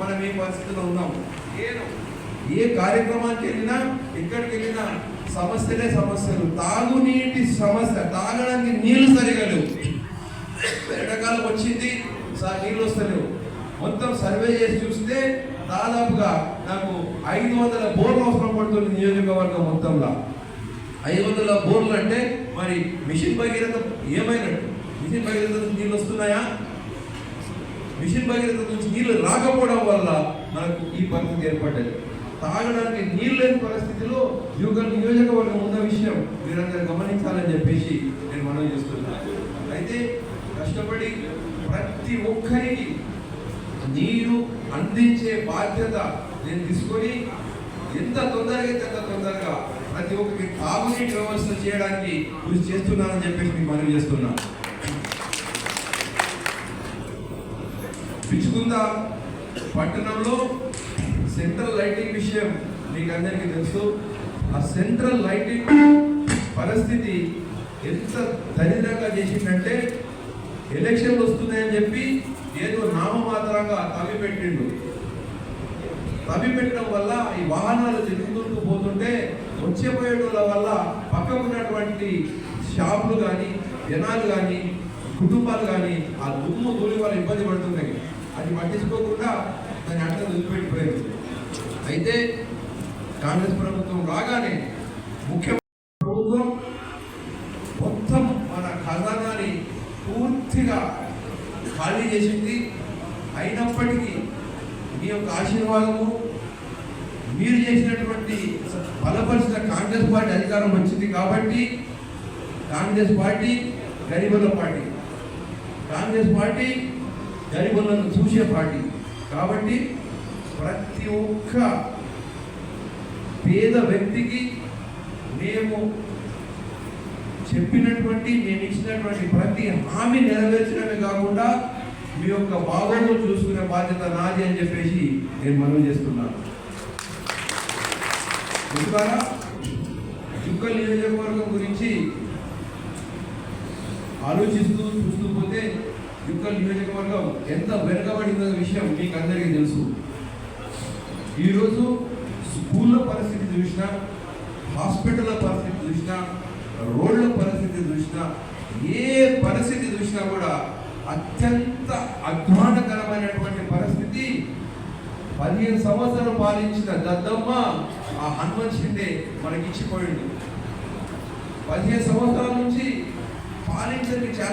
మనం ఏ పరిస్థితిలో ఉన్నాం నేను ఏ కార్యక్రమానికి వెళ్ళినా ఎక్కడికి వెళ్ళినా సమస్యలే సమస్యలు. తాగునీటి సమస్య తాగడానికి నీళ్ళు సరిగా లేవు. ఎండాకాలం వచ్చింది నీళ్ళు వస్తలేవు. మొత్తం సర్వే చేసి చూస్తే దాదాపుగా నాకు ఐదు వందల బోర్లు అవసరం పడుతుంది నియోజకవర్గం మొత్తంలో. ఐదు వందల బోర్లు అంటే మరి మిషన్ భగీరథ ఏమైనట్టు? మిషన్ భగీరథ నుంచి నీళ్ళు వస్తున్నాయా? మిషన్ భగీరథ నుంచి నీళ్ళు రాకపోవడం వల్ల మనకు ఈ పరిస్థితి ఏర్పడ్డది. తాగడానికి నీళ్ళు లేని పరిస్థితిలో ఈ నియోజకవర్గం ఉన్న విషయం మీరందరూ గమనించాలని చెప్పేసి నేను మనం చేస్తున్నాను అయితే కష్టపడి ప్రతి ఒక్కరికి నీరు అందించే బాధ్యత నేను తీసుకొని ఎంత తొందరగా అయితే అంత తొందరగా ప్రతి ఒక్కరికి తాగునీటి వ్యవస్థ చేయడానికి కృషి చేస్తున్నానని చెప్పేసి మీకు మనవి చేస్తున్నాను పిచ్చుకుంద? పట్టణంలో సెంట్రల్ లైటింగ్ విషయం మీకు అందరికీ తెలుసు. ఆ సెంట్రల్ లైటింగ్ పరిస్థితి ఎంత దరిద్రంగా చేసిందంటే ఎలక్షన్లు వస్తున్నాయని చెప్పి ఏదో నామమాత్రంగా తవ్వి పెట్టిండు. తవ్వి పెట్టడం వల్ల ఈ వాహనాలు తిరుగుతుంటూ పోతుంటే వచ్చే పోయేటోళ్ళ వల్ల పక్కకున్నటువంటి షాపులు కానీ జనాలు కానీ కుటుంబాలు కానీ ఆ దుమ్ము ధూళి వల్ల ఇబ్బంది పడుతున్నాయి. అది పట్టించుకోకుండా దాన్ని అట్లా వదిలిపెట్టిపోయింది అయితే కాంగ్రెస్ ప్రభుత్వం రాగానే ముఖ్యమంత్రి ప్రభుత్వం మొత్తం మన ఖజానాని పూర్తిగా ఖాళీ చేసింది. అయినప్పటికీ మీ యొక్క ఆశీర్వాదము మీరు చేసినటువంటి బలపరిచిన కాంగ్రెస్ పార్టీ అధికారం వచ్చింది కాబట్టి కాంగ్రెస్ పార్టీ గరీబుల పార్టీ. కాంగ్రెస్ పార్టీ గరీబులను చూసే పార్టీ. కాబట్టి ప్రతి ఒక్క పేద వ్యక్తికి మేము చెప్పినటువంటి నేను ఇచ్చినటువంటి ప్రతి హామీ నెరవేర్చడమే కాకుండా మీ యొక్క బాగోగులు చూసుకునే బాధ్యత నాది అని చెప్పేసి నేను మనవి చేస్తున్నాను. మిత్రులారా చుక్కల్ నియోజకవర్గం గురించి ఆలోచిస్తూ చూస్తూ పోతే నియోజకవర్గం ఎంత వెనుకబడిందో విషయం మీకు అందరికీ తెలుసు. ఈరోజు స్కూళ్ళ పరిస్థితి చూసినా హాస్పిటల్ పరిస్థితి చూసినా రోడ్ల పరిస్థితి చూసినా ఏ పరిస్థితి చూసినా కూడా అత్యంత అధ్వానకరమైనటువంటి పరిస్థితి. పదిహేను సంవత్సరాలు పాలించిన దద్దమ్మ ఆ హనుమంత్ షిండే మనకి ఇచ్చిపోయిండు పదిహేను సంవత్సరాల నుంచి పాలించడానికి చాలా